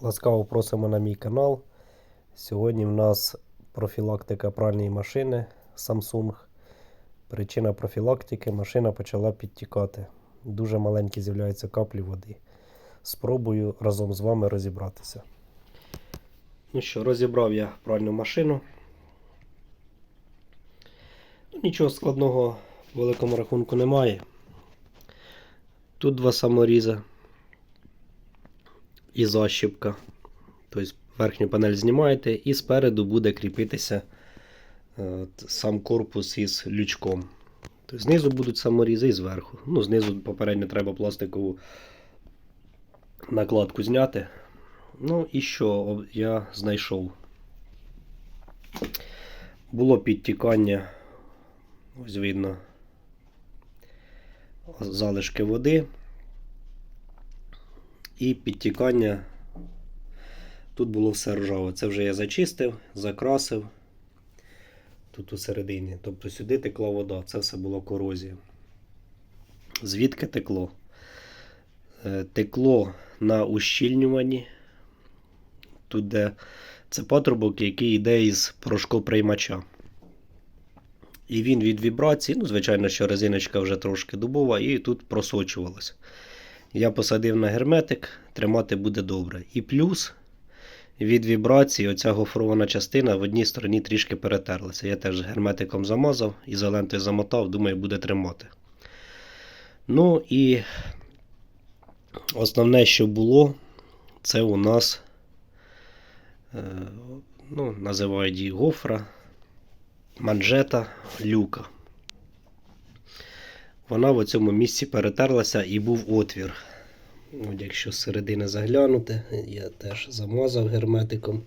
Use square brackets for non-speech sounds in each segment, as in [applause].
Ласкаво просимо на мій канал. Сьогодні в нас профілактика пральної машини Samsung. Причина профілактики машина почала підтікати. Дуже маленькі з'являються каплі води. Спробую разом з вами розібратися. Ну що, розібрав я пральну машину. Ну, нічого складного в великому рахунку немає. Тут два саморіза і защіпка. Тобто верхню панель знімаєте і спереду буде кріпитися е, сам корпус із лючком. Тобто знизу будуть саморізи і зверху. Ну, знизу попередньо треба пластикову накладку зняти. Ну і що я знайшов? Було підтікання, ось видно, залишки води і підтікання. Тут було все ржаве. Це вже я зачистив, закрасив. Тут усередині. Тобто сюди текла вода, це все було корозія. Звідки текло? Е, Текло на ущільнюванні. Тут де це патрубок, який йде із порошкоприймача. І він від вібрації, ну, звичайно, що резиночка вже трошки дубова, і тут просочувалося. Я посадив на герметик, тримати буде добре. І плюс від вібрації оця гофрована частина в одній стороні трішки перетерлася. Я теж герметиком замазав, ізолентою замотав, думаю, буде тримати. Ну і основне, що було, це у нас, е, ну, називають її гофра, манжета, люка. Вона в цьому місці перетерлася і був отвір. От якщо з середини заглянути, я теж замазав герметиком.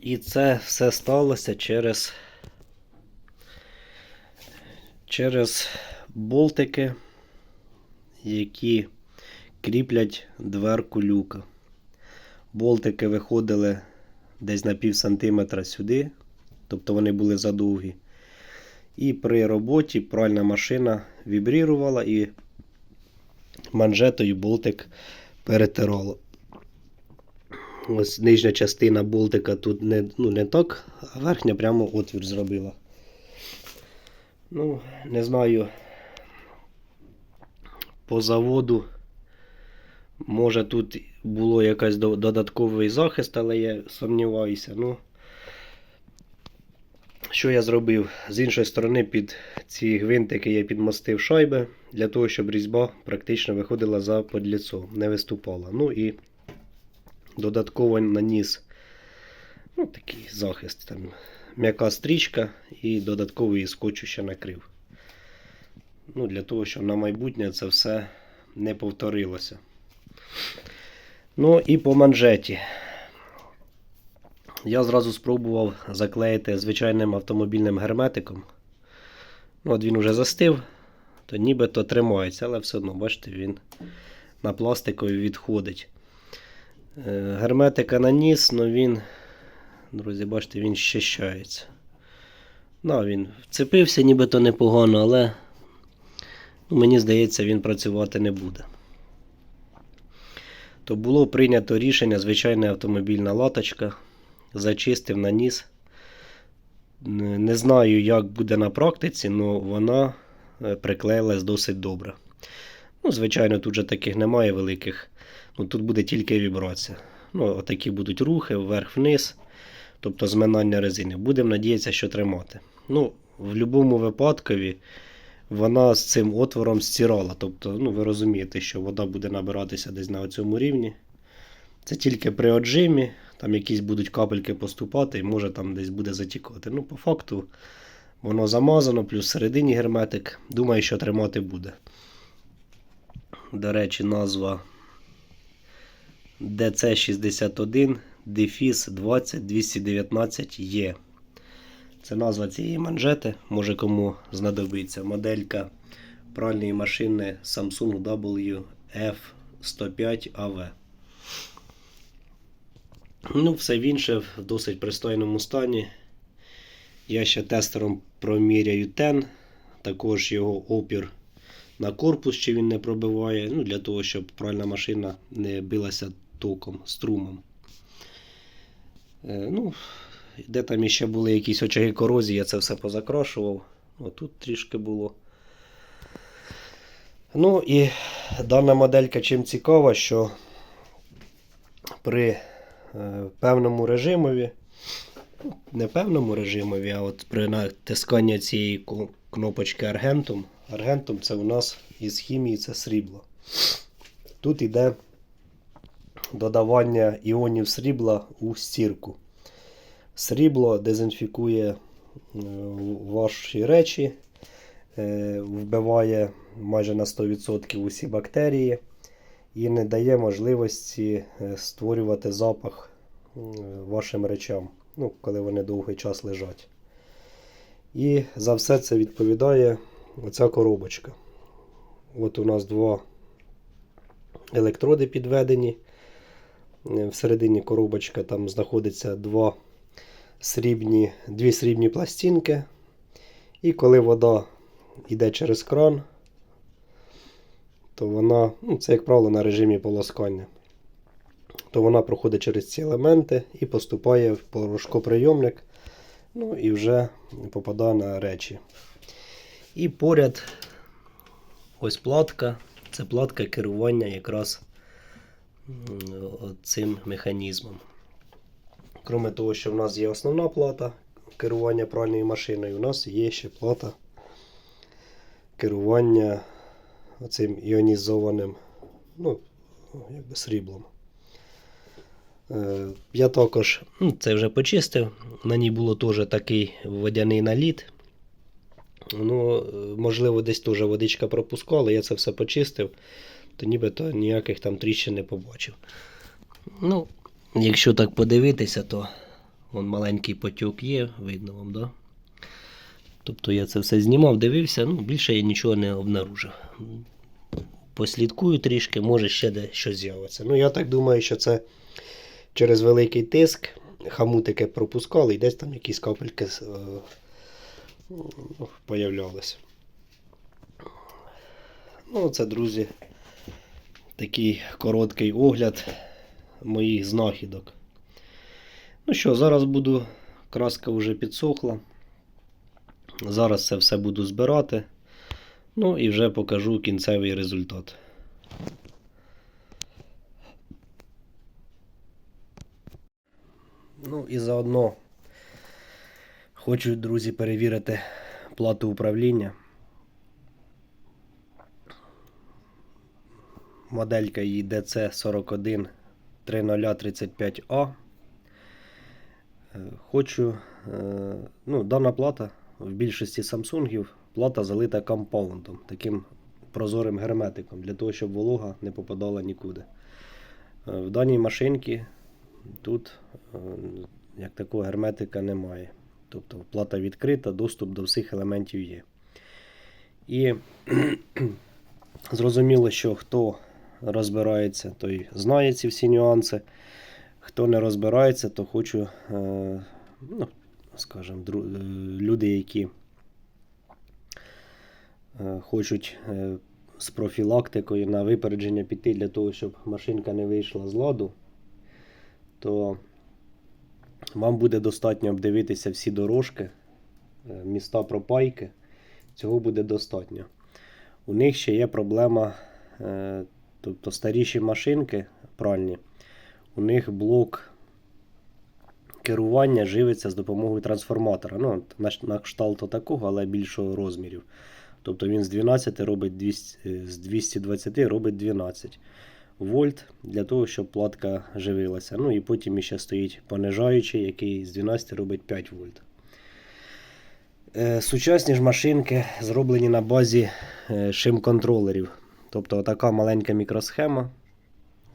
І це все сталося через, через болтики, які кріплять дверку люка. Болтики виходили десь на пів сантиметра сюди, тобто вони були задовгі. І при роботі пральна машина вібрірувала і манжетою болтик перетирало. Ось нижня частина болтика тут не, ну, не так, а верхня прямо отвір зробила. Ну, не знаю. По заводу. Може тут було якийсь додатковий захист, але я сумніваюся. Ну, що я зробив? З іншої сторони, під ці гвинтики я підмостив шайби для того, щоб різьба практично виходила за подліцо, не виступала. Ну і додатково наніс ну, такий захист. Там, м'яка стрічка і додатковий скотчу ще накрив. Ну, Для того, щоб на майбутнє це все не повторилося. Ну і по манжеті. Я зразу спробував заклеїти звичайним автомобільним герметиком. Ну, от він вже застив, то нібито тримається, але все одно, бачите, він на пластикові відходить. Е, Герметика наніс, але він, друзі, бачите, він щищається. Ну, він вцепився нібито непогано, але ну, мені здається, він працювати не буде. То було прийнято рішення звичайна автомобільна латочка зачистив, наніс. Не не знаю, як буде на практиці, але вона е, приклеїлась досить добре. Ну, Звичайно, тут же таких немає великих. Ну, Тут буде тільки вібрація. Ну, Отакі будуть рухи вверх-вниз, тобто зминання резини. Будемо надіятися, що тримати. Ну, В будь-якому випадкові вона з цим отвором стирала. Тобто, ну, ви розумієте, що вода буде набиратися десь на цьому рівні. Це тільки при отжимі, там якісь будуть капельки поступати і може там десь буде затікати. Ну, по факту, воно замазано, плюс всередині герметик. Думаю, що тримати буде. До речі, назва DC61 Дефіс 20219 є. Це назва цієї манжети, може кому знадобиться. Моделька пральної машини Samsung WF105AV. Ну, все інше в досить пристойному стані. Я ще тестером проміряю тен, також його опір на корпус, чи він не пробиває, ну, для того, щоб пральна машина не билася током, струмом. Е, ну, де там іще були якісь очаги корозії, я це все позакрашував. Отут трішки було. Ну і дана моделька чим цікава, що при певному режимові, не певному режимові, а от при натисканні цієї кнопочки аргентум. Аргентум це у нас із хімії це срібло. Тут йде додавання іонів срібла у стірку. Срібло дезінфікує е, ваші речі, е, вбиває майже на 100% усі бактерії і не дає можливості е, створювати запах вашим речам, ну, коли вони довгий час лежать. І за все це відповідає оця коробочка. От у нас два електроди підведені. Е, Всередині коробочка там знаходиться два срібні, дві срібні пластинки. І коли вода йде через кран, то вона, ну це, як правило, на режимі полоскання, то вона проходить через ці елементи і поступає в порошкоприйомник, ну і вже попадає на речі. І поряд ось платка. Це платка керування якраз цим механізмом. Кроме того, що в нас є основна плата керування пральною машиною, у нас є ще плата керування цим іонізованим ну, якби сріблом. Е, Я також ну, це вже почистив. На ній було теж такий водяний наліт. Ну, можливо, десь теж водичка пропускала, я це все почистив, то нібито ніяких там тріщин не побачив. Ну, якщо так подивитися, то вон маленький потік є, видно вам, да? Тобто я це все знімав, дивився, ну, більше я нічого не обнаружив. Послідкую трішки, може ще де щось з'явиться. Ну, я так думаю, що це через великий тиск хамутики пропускали і десь там якісь капельки е, ну, появлялися. Ну, це, друзі, такий короткий огляд моїх знахідок. Ну що, зараз буду, краска вже підсохла. Зараз це все буду збирати. Ну і вже покажу кінцевий результат. Ну і заодно хочу, друзі, перевірити плату управління. Моделька її DC41 3035A. Е, Хочу, е, ну, дана плата в більшості Samsung плата залита компаундом, таким прозорим герметиком, для того, щоб волога не попадала нікуди. Е, В даній машинці тут е, як такого герметика немає. Тобто плата відкрита, доступ до всіх елементів є. І [clears throat] зрозуміло, що хто розбирається, той знає ці всі нюанси. Хто не розбирається, то хочу, е, ну, скажімо, е, люди, які е, хочуть е, з профілактикою на випередження піти для того, щоб машинка не вийшла з ладу, то вам буде достатньо обдивитися всі дорожки, міста пропайки. Цього буде достатньо. У них ще є проблема, тобто старіші машинки пральні, у них блок керування живиться з допомогою трансформатора. Ну, на, кшталт такого, але більшого розмірів. Тобто він з 12 робить 200, е, з 220 робить 12 вольт для того, щоб платка живилася. Ну і потім іще стоїть понижаючий, який з 12 робить 5 вольт. Е, Сучасні ж машинки зроблені на базі е, шим-контролерів. Тобто така маленька мікросхема.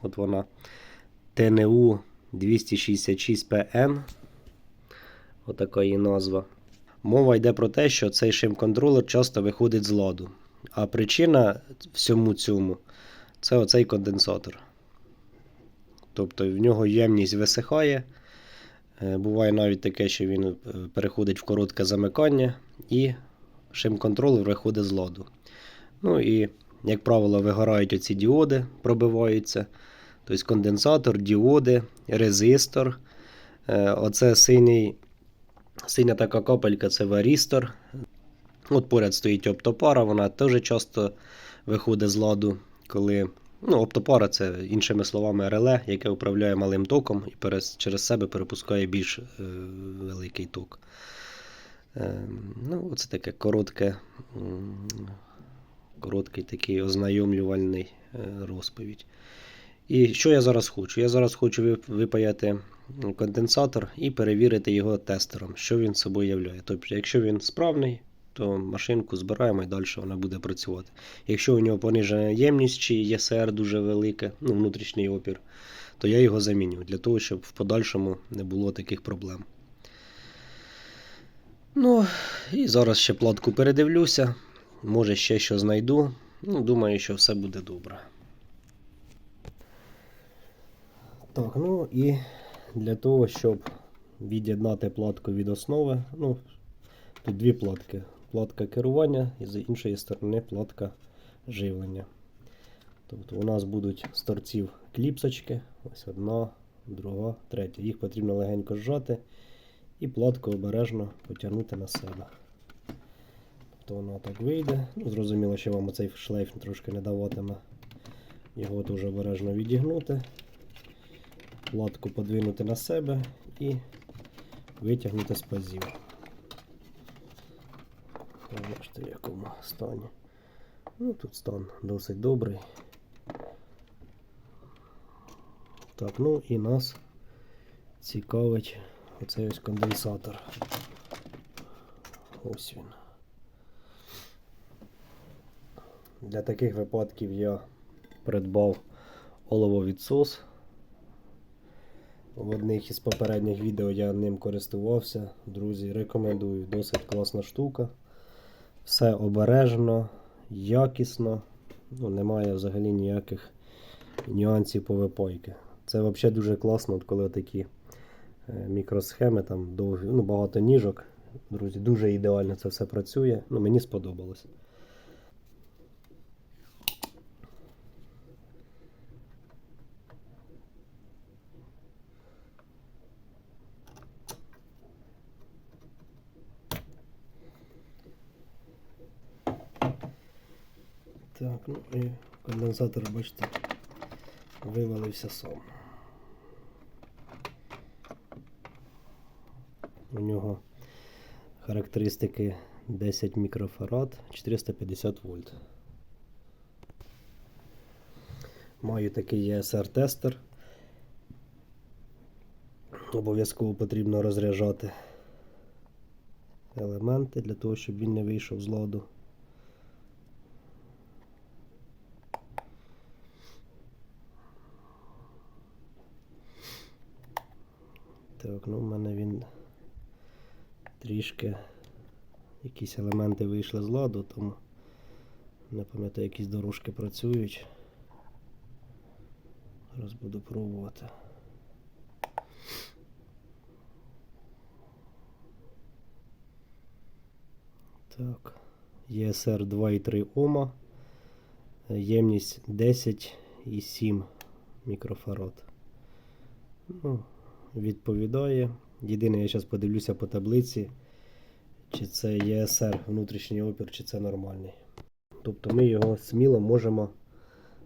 От вона ТНУ 266PN. Отака її назва. Мова йде про те, що цей шим-контролер часто виходить з ладу. А причина всьому цьому це оцей конденсатор. Тобто в нього ємність висихає. Е, Буває навіть таке, що він е, переходить в коротке замикання і шим-контролер виходить з ладу. Ну і як правило, вигорають оці діоди, пробиваються. Тобто конденсатор, діоди, резистор. Е, Оце синій, синя така капелька це варістор. От поряд стоїть оптопара, вона теж часто виходить з ладу, коли. Ну, оптопара це, іншими словами, реле, яке управляє малим током і перес, через себе перепускає більш е, великий ток. Е, ну, це таке коротке, короткий такий ознайомлювальний е, розповідь. І що я зараз хочу? Я зараз хочу випаяти конденсатор і перевірити його тестером, що він собою являє. Тобто, якщо він справний, то машинку збираємо і далі вона буде працювати. Якщо у нього понижена ємність чи ЄСР дуже велике, ну, внутрішній опір, то я його заміню для того, щоб в подальшому не було таких проблем. Ну, і зараз ще платку передивлюся. Може ще що знайду. Ну, думаю, що все буде добре. Так, ну і для того, щоб від'єднати платку від основи, ну, тут дві платки. Платка керування і з іншої сторони платка живлення. Тобто у нас будуть з торців кліпсочки. Ось одна, друга, третя. Їх потрібно легенько зжати і платку обережно потягнути на себе. Тобто воно так вийде. Ну, зрозуміло, що вам оцей шлейф трошки не даватиме. Його дуже обережно відігнути платку подвинути на себе і витягнути з пазів. Бачите, в якому стані. Ну, тут стан досить добрий. Так, ну і нас цікавить оцей ось конденсатор. Ось він. Для таких випадків я придбав олововідсос. В одних із попередніх відео я ним користувався. Друзі, рекомендую. Досить класна штука. Все обережно, якісно. Ну, немає взагалі ніяких нюансів по випойки. Це взагалі дуже класно, коли такі е, мікросхеми, там довгі, ну, багато ніжок. Друзі, дуже ідеально це все працює. Ну, мені сподобалось. Так, ну і конденсатор, бачите, вивалився сам. У нього характеристики 10 мікрофарад, 450 вольт. Маю такий ESR-тестер. Обов'язково потрібно розряджати елементи для того, щоб він не вийшов з ладу. Так, ну в мене він трішки якісь елементи вийшли з ладу, тому не пам'ятаю, якісь дорожки працюють. Зараз буду пробувати. Так, ESR 2,3 Ома, ємність 10,7 мікрофарад. Ну, відповідає. Єдине, я зараз подивлюся по таблиці, чи це ЄСР внутрішній опір, чи це нормальний. Тобто ми його сміло можемо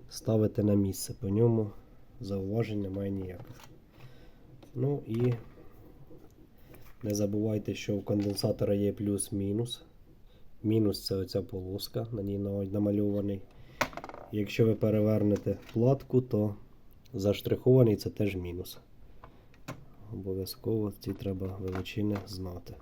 ставити на місце. По ньому зауважень немає ніяких. Ну і не забувайте, що у конденсатора є плюс-мінус. Мінус це оця полоска, на ній намальований. Якщо ви перевернете платку, то заштрихований це теж мінус. Обов'язково ці треба величини знати.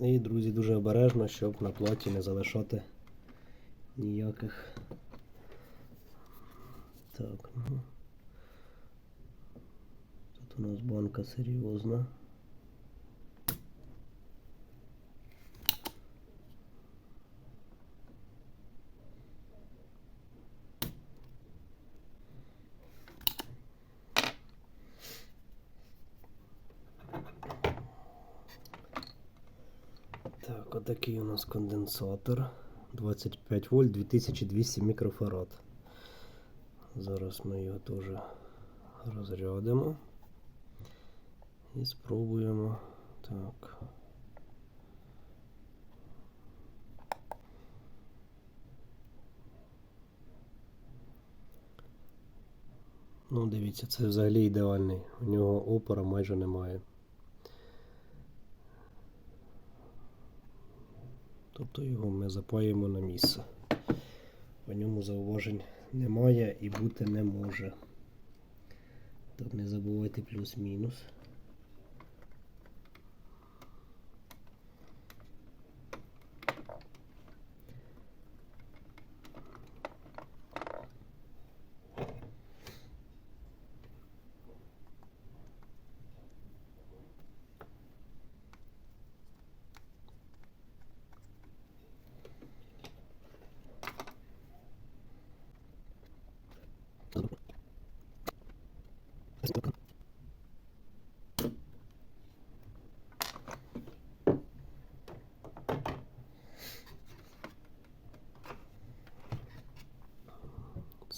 І, друзі, дуже обережно, щоб на платі не залишати ніяких. Так, ну. Тут у нас банка серйозна. Так, отакий у нас конденсатор. 25 вольт 2200 мікрофарад. Зараз ми його теж розрядимо. І спробуємо. Так. Ну, дивіться, це взагалі ідеальний. У нього опора майже немає. Тобто його ми запаємо на місце. По ньому зауважень немає і бути не може. Так, не забувайте плюс-мінус.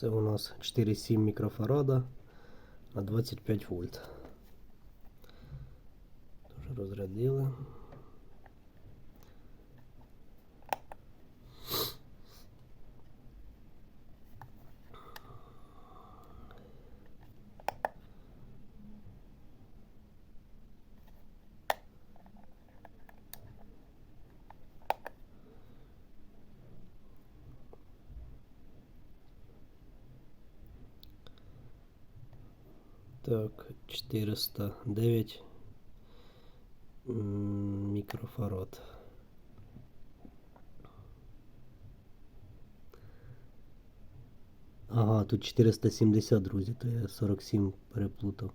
Це у нас 4,7 мікрофарада на 25 вольт. Тож розрядили. Так, 409 м, мікрофарад. Ага, тут 470, друзі, то я 47 переплутав.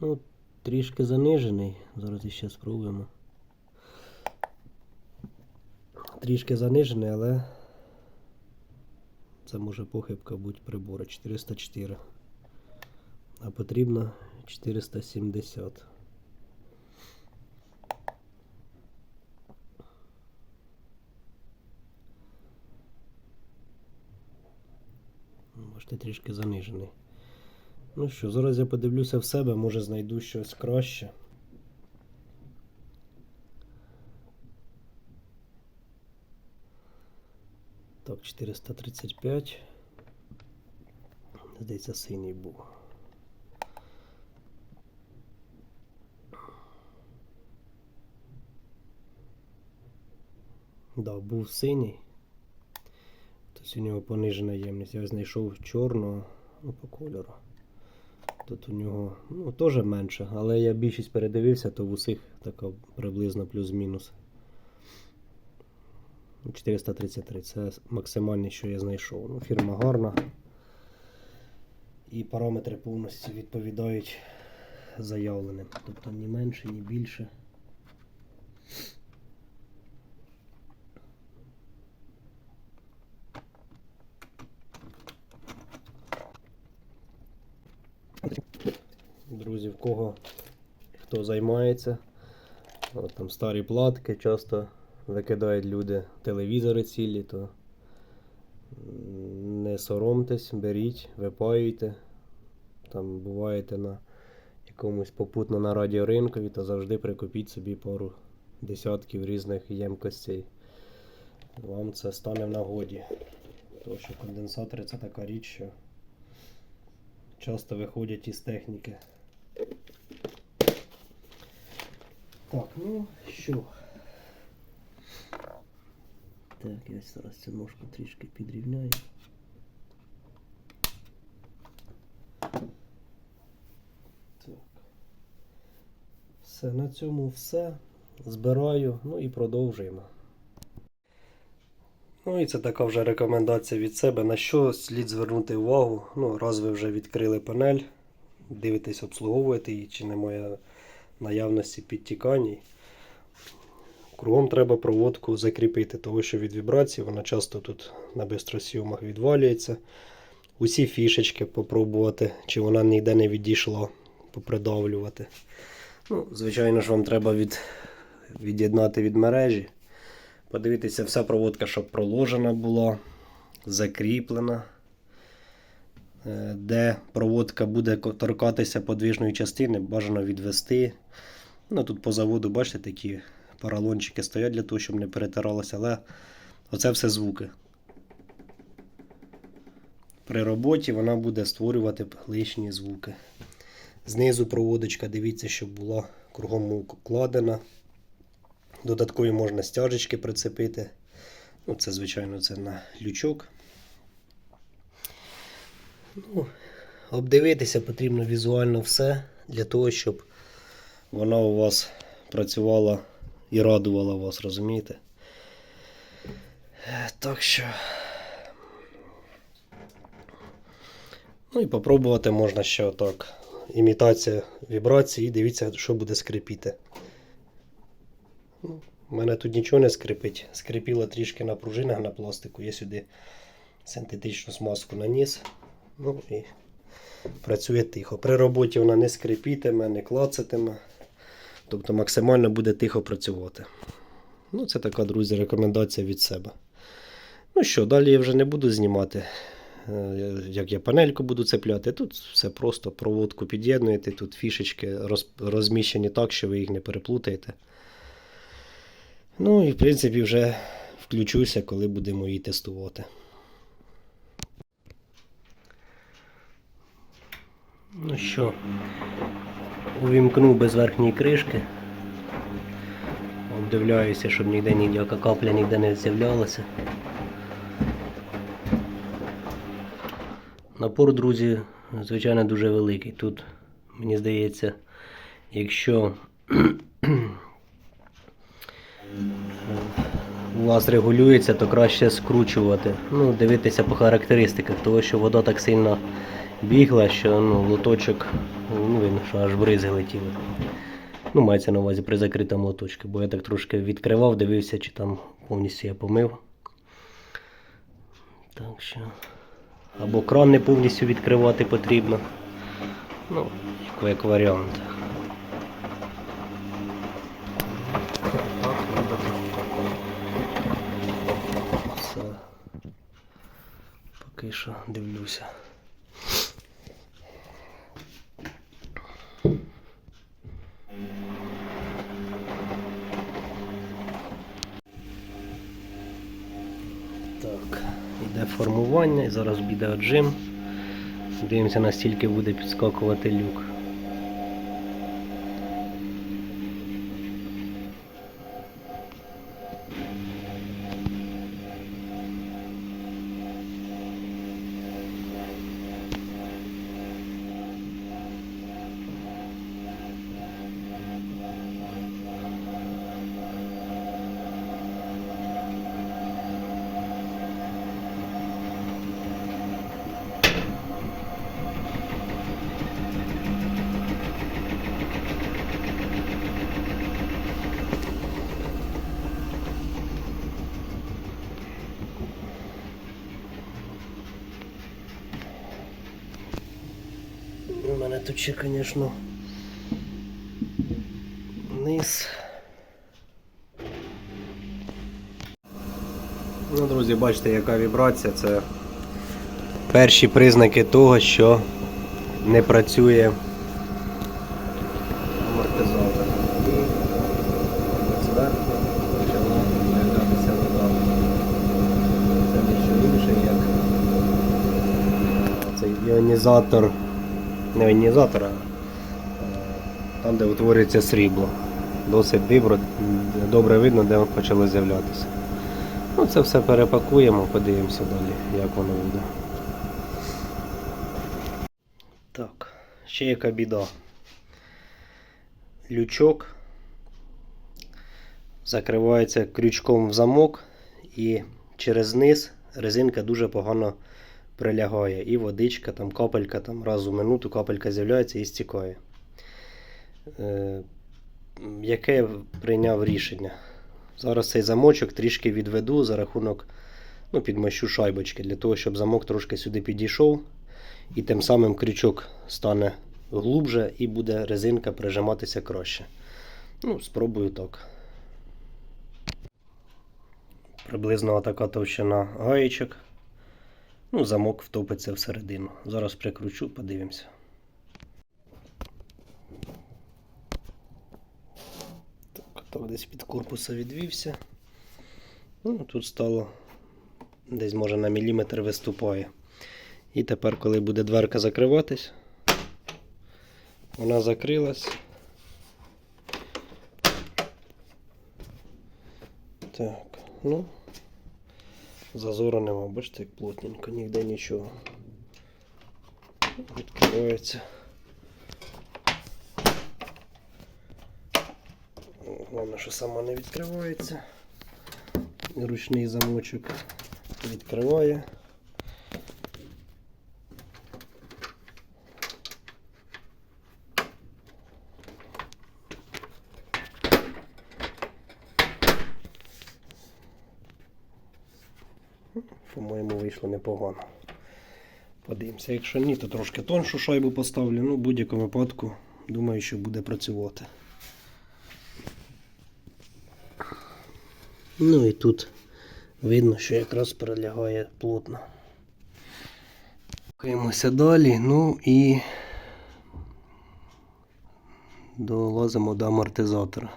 Ну, трішки занижений. Зараз іще спробуємо. Трішки занижений, але це може похибка бути прибору 404 а потрібно 470. Бачите, трішки занижений. Ну що, зараз я подивлюся в себе, може знайду щось краще. Так, 435. Здається, синій був. Да, був синій. Тобто у нього понижена ємність. Я знайшов чорного ну, по кольору. Тут у нього ну, теж менше, але я більшість передивився, то в усіх така приблизно плюс-мінус. 433 це максимальне, що я знайшов. Ну, Фірма гарна. І параметри повністю відповідають заявленим. Тобто ні менше, ні більше. Друзі, в кого хто займається, от там старі платки часто викидають люди телевізори цілі, то не соромтесь, беріть, випаюйте. Там буваєте на якомусь попутно на радіоринкові, то завжди прикупіть собі пару десятків різних ємкостей. Вам це стане в нагоді. Тому що конденсатори це така річ, що часто виходять із техніки. Так, ну що. Так, я зараз цю ножку трішки підрівняю. Так. Все, на цьому все. Збираю, ну і продовжуємо. Ну і це така вже рекомендація від себе. На що слід звернути увагу. Ну, раз ви вже відкрили панель, дивитесь, обслуговуєте її, чи немає наявності підтікань. Кругом треба проводку закріпити, тому що від вібрації вона часто тут на бистросйомах відвалюється. Усі фішечки попробувати, чи вона ніде не відійшла, попридавлювати. Ну, Звичайно ж, вам треба від, від'єднати від мережі. Подивитися, вся проводка, щоб проложена була, закріплена. Е, Де проводка буде торкатися подвижної частини, бажано відвести. Ну, тут по заводу, бачите, такі поролончики стоять для того, щоб не перетиралося, але оце все звуки. При роботі вона буде створювати лишні звуки. Знизу проводочка, дивіться, щоб була кругом укладена. Додаткові можна стяжечки прицепити. Ну, це, звичайно, це на лючок. Ну, обдивитися потрібно візуально все для того, щоб вона у вас працювала і радувала вас, розумієте? Так що. Ну і попробувати можна ще отак. Імітація вібрації і дивіться, що буде скрипіти. Ну, У мене тут нічого не скрипить. Скрипіло трішки на пружинах на пластику. Я сюди синтетичну смазку наніс. Ну і працює тихо. При роботі вона не скрипітиме, не клацатиме. Тобто максимально буде тихо працювати. Ну, це така, друзі, рекомендація від себе. Ну що, далі я вже не буду знімати. е, Як я панельку буду цепляти, тут все просто проводку під'єднуєте, тут фішечки роз- розміщені так, що ви їх не переплутаєте. Ну і в принципі вже включуся, коли будемо її тестувати. Ну що, увімкнув без верхньої кришки. Обдивляюся, щоб ніде ніяка капля ніде не з'являлася. Напор, друзі, звичайно, дуже великий. Тут, мені здається, якщо [clears throat] у вас регулюється, то краще скручувати. Ну, дивитися по характеристиках, тому що вода так сильно бігла, що ну, лоточок, ну, видно, що аж бризги летіли. Ну, мається на увазі при закритому лоточку, бо я так трошки відкривав, дивився, чи там повністю я помив. Так що. Або кран не повністю відкривати потрібно. Ну, як- варіант. Поки що дивлюся. Так, іде формування і зараз піде отжим. Дивимося, настільки буде підскакувати люк. Мене тут ще, звісно, низ. Ну, друзі, бачите, яка вібрація. Це перші признаки того, що не працює амортизатор. Зверху почала з'являтися вода. Це не інше, як цей іонізатор, не іонізатор, а е, там, де утворюється срібло. Досить дибро, добре видно, де почало з'являтися. Ну, це все перепакуємо, подивимося далі, як воно буде. Так, ще яка біда. Лючок закривається крючком в замок і через низ резинка дуже погано прилягає. І водичка, там капелька, там раз у минуту капелька з'являється і стікає. Е, яке я прийняв рішення? Зараз цей замочок трішки відведу за рахунок, ну, підмощу шайбочки, для того, щоб замок трошки сюди підійшов. І тим самим крючок стане глубже і буде резинка прижиматися краще. Ну, спробую так. Приблизно така товщина гаєчок. Ну, замок втопиться всередину. Зараз прикручу, подивимося. Так, так десь під корпуса відвівся. Ну, тут стало десь може на міліметр виступає. І тепер, коли буде дверка закриватись, вона закрилась. Так, ну, зазору нема, бачите, як плотненько, ніде нічого. Відкривається. Головне, що сама не відкривається. Ручний замочок відкриває. Вийшло непогано. Подивимося, якщо ні, то трошки тоншу шайбу поставлю. Ну, в будь-якому випадку, думаю, що буде працювати. Ну і тут видно, що якраз перелягає плотно. Рухаємося далі. Ну і долазимо до амортизатора.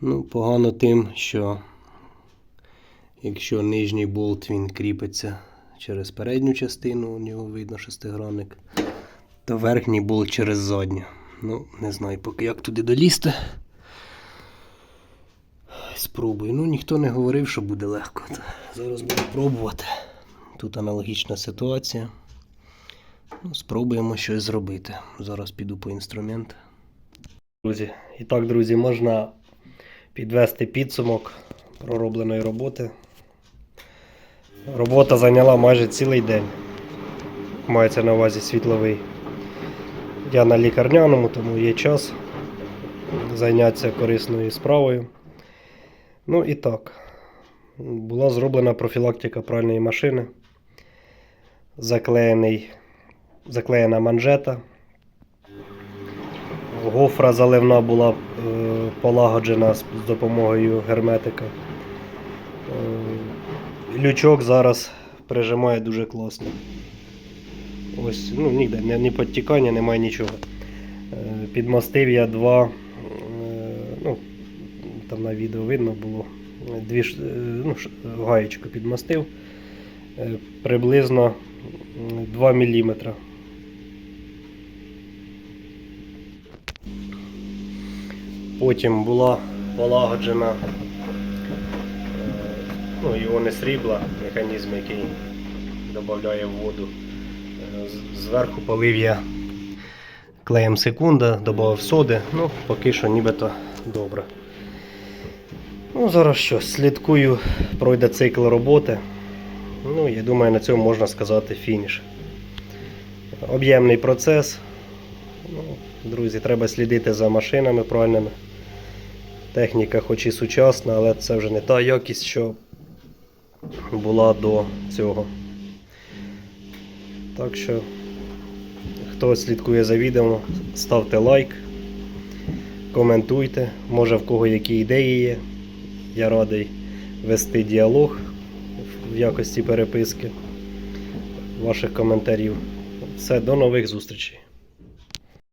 Ну, погано тим, що якщо нижній болт він кріпиться через передню частину, у нього видно шестигранник, то верхній болт через задню. Ну, не знаю поки як туди долізти. Спробую. Ну, ніхто не говорив, що буде легко. Зараз буду пробувати. Тут аналогічна ситуація. Ну, спробуємо щось зробити. Зараз піду по інструмент. Друзі, і так, друзі, можна підвести підсумок проробленої роботи. Робота зайняла майже цілий день. Мається на увазі світловий. Я на лікарняному, тому є час зайнятися корисною справою. Ну і так. Була зроблена профілактика пральної машини. Заклеєний, заклеєна манжета. Гофра заливна була е, полагоджена з, допомогою герметика. Лючок зараз прижимає дуже класно. Ось, ну, ніде, ні, ні підтікання, немає нічого. Е, підмастив я два, е, ну, там на відео видно було, дві е, ну, гаєчку підмастив приблизно 2 мм. Потім була полагоджена ну, іони срібла, механізм, який додає воду. Зверху полив я клеєм секунда, додав соди, ну, поки що нібито добре. Ну, зараз що, слідкую, пройде цикл роботи. Ну, я думаю, на цьому можна сказати фініш. Об'ємний процес. Ну, друзі, треба слідити за машинами правильними. Техніка хоч і сучасна, але це вже не та якість, що була до цього. Так що, хто слідкує за відео, ставте лайк, коментуйте, може в кого які ідеї є. Я радий вести діалог в якості переписки ваших коментарів. Все, до нових зустрічей.